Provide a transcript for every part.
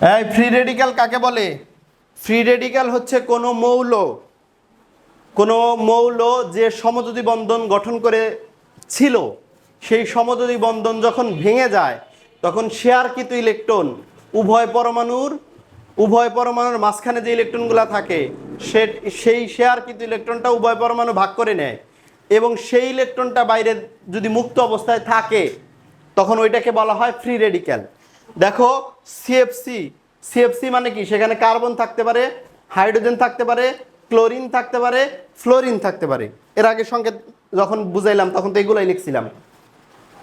এই free radical কাকে বলে? ফ্রি রেডিক্যাল হচ্ছে কোনো মৌল। কোনো মৌল যে সমযোজী বন্ধন গঠন করে ছিল। সেই সমযোজী বন্ধন যখন ভেঙে যায়, তখন শেয়ারকৃত ইলেকট্রন উভয় পরমাণুর উভয় পরমাণুর মাঝখানে যে ইলেকট্রনগুলো থাকে, সে, সেই শেয়ারকৃত ইলেকট্রনটা উভয় পরমাণু ভাগ করে নেয়। এবং সেই ইলেকট্রনটা বাইরে যদি মুক্ত অবস্থায় থাকে, তখন ওইটাকে বলা হয় ফ্রি রেডিক্যাল দেখো সিএফসি সিএফসি মানে কি? সেখানে কার্বন থাকতে পারে, হাইড্রোজেন থাকতে পারে, ক্লোরিন থাকতে পারে, ফ্লোরিন থাকতে পারে। এর আগে সংকেত যখন বুঝাইলাম, তখন তো এগুলোই লিখছিলাম।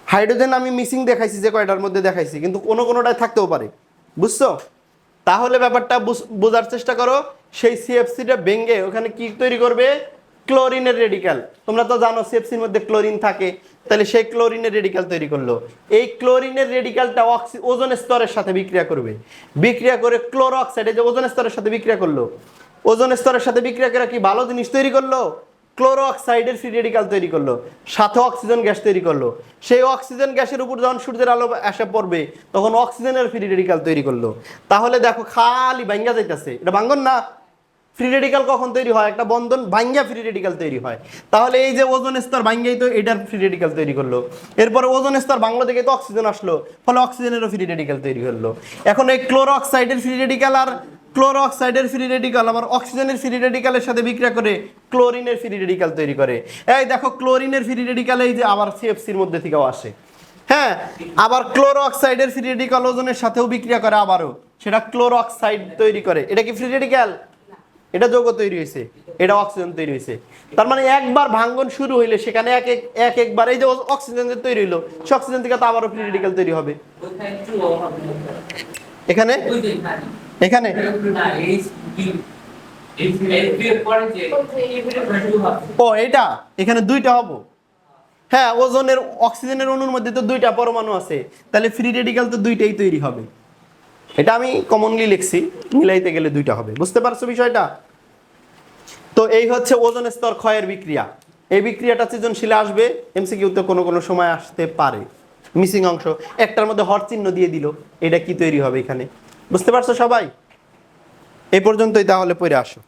হাইড্রোজেন আমি মিসিং দেখাইছি যে কয়টার মধ্যে দেখাইছি, কিন্তু কোনো কোনোটায় থাকতেও পারে। বুঝছ? তাহলে ব্যাপারটা বুঝ- বোঝার চেষ্টা করো, সেই সিএফসিটা ভেঙে ওখানে কি তৈরি করবে? ক্লোরিনের রেডিক্যাল তোমরা তো জানো সিএফসির মধ্যে ক্লোরিন থাকে, তাহলে সেই ক্লোরিনের রেডিক্যাল তৈরি করল। এই ক্লোরিনের রেডিক্যালটা অক্সি ওজন স্তরের সাথে বিক্রিয়া করবে। বিক্রিয়া করে ক্লোরো অক্সাইড এই যে ওজন স্তরের সাথে বিক্রিয়া করল। ওজন স্তরের সাথে বিক্রিয়া করে কি ভালো জিনিস তৈরি করল? ক্লোরো অক্সাইডের ফ্রি রেডিক্যাল তৈরি করল। সাথে অক্সিজেন গ্যাস তৈরি করল। সেই অক্সিজেন গ্যাসের উপর যখন সূর্যের আলো এসে পড়বে, তখন অক্সিজেনের ফ্রি রেডিক্যাল তৈরি করল। তাহলে দেখো খালি ভাঙ্গা যাইতেছে। এটা ভাঙ্গন না? ফ্রি রেডিক্যাল কখন তৈরি হয়? একটা বন্ধন ভাঙ্গা ফ্রি রেডিক্যাল তৈরি হয়। তাহলে এই যে ওজন স্তর ভাঙ্গাই তো এটার ফ্রি রেডিক্যাল তৈরি করল। এরপরে ওজন স্তর বাংলা থেকে তো অক্সিজেন আসলো। ফলে অক্সিজেনেরও ফ্রি রেডিক্যাল তৈরি করল এখন এই ক্লোরো অক্সাইডের ফ্রি রেডিক্যাল আর ক্লোরো অক্সাইডের ফ্রি রেডিক্যাল আবার অক্সিজেনের ফ্রি রেডিক্যালের সাথে বিক্রিয়া করে ক্লোরিনের ফ্রি রেডিক্যাল তৈরি করে। এই দেখো ক্লোরিনের ফ্রি রেডিক্যাল এই যে আবার সিএফসির মধ্যে থেকেও আসে। হ্যাঁ আবার ক্লোরো অক্সাইডের ফ্রি রেডিক্যাল ওজনের সাথেও বিক্রিয়া করে আবারও। সেটা ক্লোরো অক্সাইড তৈরি করে। এটা কি ফ্রি রেডিক্যাল এটা যৌগ তৈরি হয়েছে, এটা অক্সিজেন তৈরি হয়েছে। তার মানে একবার ভাঙ্গন শুরু হইলে সেখানে এক এক এক একবার এই যে অক্সিজেন যে তৈরি হইল, সে অক্সিজেন থেকে তো আবারও ফ্রি রেডিক্যাল তৈরি হবে। এখানে? এখানে। ও, এটা? এখানে দুইটা হব। হ্যাঁ ওজনের, অক্সিজেনের অণুর মধ্যে তো দুইটা পরমাণু আছে। তাহলে ফ্রি রেডিক্যাল তো দুইটাই তৈরি হবে। এটা আমি কমনলি লিখছি, মিলাইতে গেলে দুইটা হবে। বুঝতে পারছ বিষয়টা? তো এই হচ্ছে ওজন স্তর ক্ষয়ের বিক্রিয়া। এই বিক্রিয়াটা সৃজনশীলে আসবে, এমসিকিউতে কোনো কোনো সময় আসতে পারে। মিসিং অংশ, একটার মধ্যে হর চিহ্ন দিয়ে দিল, এটা কি তৈরি হবে এখানে? বুঝতে পারছ সবাই? এই পর্যন্তই তাহলে পরে আসো।